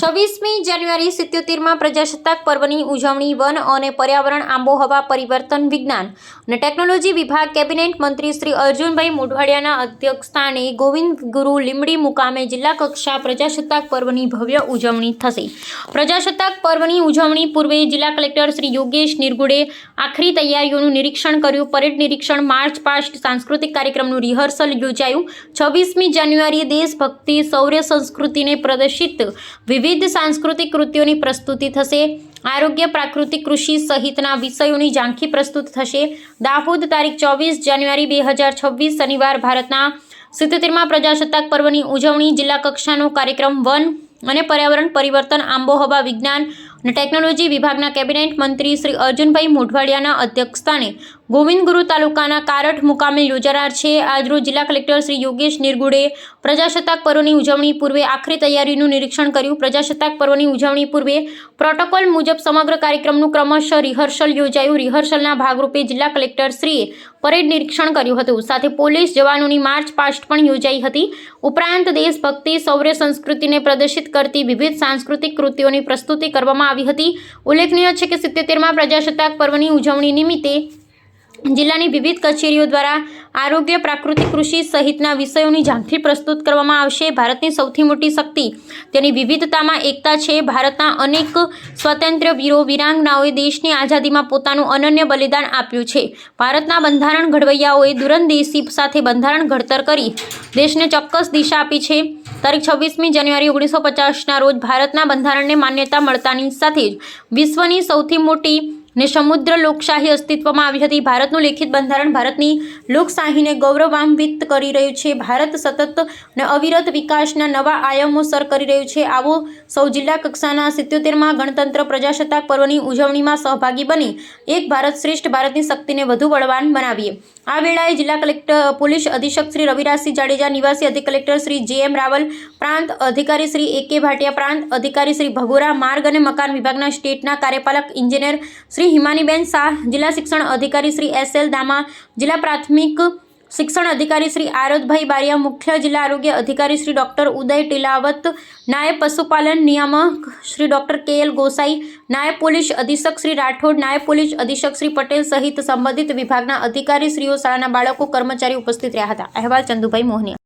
છવ્વીસમી જાન્યુઆરી સિત્યોતેરમાં પ્રજાસત્તાક પર્વની ઉજવણી વન અને પર્યાવરણ આબોહવા પરિવર્તન વિજ્ઞાન અને ટેકનોલોજી વિભાગ કેબિનેટ મંત્રી શ્રી અર્જુનભાઈ મોઢવાડિયાના અધ્યક્ષસ્થાને ગોવિંદ ગુરુ લીમડી મુકામે જિલ્લા કક્ષા પ્રજાસત્તાક પર્વની ભવ્ય ઉજવણી થશે. પ્રજાસત્તાક પર્વની ઉજવણી પૂર્વે જિલ્લા કલેક્ટર શ્રી યોગેશ નિર્ગુડે આખરી તૈયારીઓનું નિરીક્ષણ કર્યું. પરેડ નિરીક્ષણ માર્ચ પાસ્ટ સાંસ્કૃતિક કાર્યક્રમનું રિહર્સલ યોજાયું. છવ્વીસમી જાન્યુઆરીએ દેશભક્તિ, શૌર્ય સંસ્કૃતિને પ્રદર્શિત. વિવિધ સાંસ્કૃતિક કૃત્યોની પ્રસ્તુતિ થશે. આરોગ્ય, પ્રાકૃતિક કૃષિ સહિતના વિષયોની ઝાંખી પ્રસ્તુત થશે. દાહોદ તારીખ ચોવીસ જાન્યુઆરી બે હજાર છવ્વીસ શનિવાર ભારતના સિત્તેરમાં પ્રજાસત્તાક પર્વની ઉજવણી, જિલ્લા કક્ષાનો કાર્યક્રમ વન અને પર્યાવરણ પરિવર્તન, આંબોહવા વિજ્ઞાન અને ટેકનોલોજી વિભાગના કેબિનેટ મંત્રી શ્રી અર્જુનભાઈ મોઢવાડિયાના અધ્યક્ષસ્થાને ગોવિંદ ગુરુ તાલુકાના કારઠ મુકામે યોજાનાર છે. આજરોજ જિલ્લા કલેક્ટર શ્રી યોગેશ નિર્ગુડે પ્રજાસત્તાક પર્વની ઉજવણી પૂર્વે આખરી તૈયારીનું નિરીક્ષણ કર્યું. પ્રજાસત્તાક પર્વની ઉજવણી પૂર્વે પ્રોટોકોલ મુજબ સમગ્ર કાર્યક્રમનું ક્રમશઃ રિહર્સલ યોજાયું. રિહર્સલના ભાગરૂપે જિલ્લા કલેક્ટર શ્રીએ પરેડ નિરીક્ષણ કર્યું હતું. સાથે પોલીસ જવાનોની માર્ચ પાસ્ટ પણ યોજાઈ હતી. ઉપરાંત દેશભક્તિ શૌર્ય સંસ્કૃતિને પ્રદર્શિત કરતી વિવિધ સાંસ્કૃતિક કૃતિઓની પ્રસ્તુતિ કરવામાં આવી હતી. ઉલ્લેખનીય છે કે સિત્તેરમાં પ્રજાસત્તાક પર્વની ઉજવણી નિમિત્તે જિલ્લાની વિવિધ કચેરીઓ દ્વારા આરોગ્ય, પ્રાકૃતિક કૃષિ સહિતના વિષયોની ઝાંખી પ્રસ્તુત કરવામાં આવશે. ભારતની સૌથી મોટી શક્તિ તેની વિવિધતામાં એકતા છે. ભારતના અનેક સ્વતંત્ર વીરો વીરાંગનાઓએ દેશની આઝાદીમાં પોતાનું અનન્ય બલિદાન આપ્યું છે. ભારતના બંધારણ ઘડવૈયાઓએ દૂરંદેશી સાથે બંધારણ ઘડતર કરી દેશને ચોક્કસ દિશા આપી છે. તારીખ છવ્વીસમી જાન્યુઆરી ઓગણીસો પચાસના રોજ ભારતના બંધારણને માન્યતા મળતાની સાથે જ વિશ્વની સૌથી મોટી ને સમુદ્ર લોકશાહી અસ્તિત્વમાં આવી હતી. ભારતનું લેખિત બંધારણ ભારતની લોકશાહીને ગૌરવાન્વિત કરી રહ્યું છે. ભારત સતત ને અવિરત વિકાસના નવા આયામો સર કરી રહ્યું છે. આવો સૌ જિલ્લા કક્ષાના સિત્યોતેરમાં ગણતંત્ર પ્રજાસત્તાક પર્વની ઉજવણીમાં સહભાગી બની એક ભારત શ્રેષ્ઠ ભારતની શક્તિને વધુ બળવાન બનાવીએ. આ વેળાએ જિલ્લા કલેક્ટર, પોલીસ અધિક્ષક શ્રી રવિરાજસિંહ જાડેજા, નિવાસી અધિક કલેક્ટર શ્રી જે એમ રાવલ, પ્રાંત અધિકારી શ્રી એ કે ભાટિયા, પ્રાંત અધિકારી શ્રી ભગોરા માર્ગ અને મકાન વિભાગના સ્ટેટના કાર્યપાલક, ઇન્જિનિયર શ્રી હિમાનીબેન શાહ, જિલ્લા શિક્ષણ અધિકારી શ્રી એસ એલ દામા, જિલ્લા પ્રાથમિક શિક્ષણ અધિકારી શ્રી આરતભાઈ બારિયા, મુખ્ય જિલ્લા આરોગ્ય અધિકારી શ્રી ડૉક્ટર ઉદય ટીલાવત, નાયબ પશુપાલન નિયામક Shri doctor K L Gosai, નાયબ પોલીસ અધિક્ષક શ્રી રાઠોડ, નાયબ પોલીસ અધિક્ષક શ્રી પટેલ સહિત સંબંધિત વિભાગના અધિકારી શ્રીઓ શાળાના બાળકો કર્મચારી ઉપસ્થિત રહ્યા હતા. અહેવાલ ચંદુભાઈ મોહનિયા.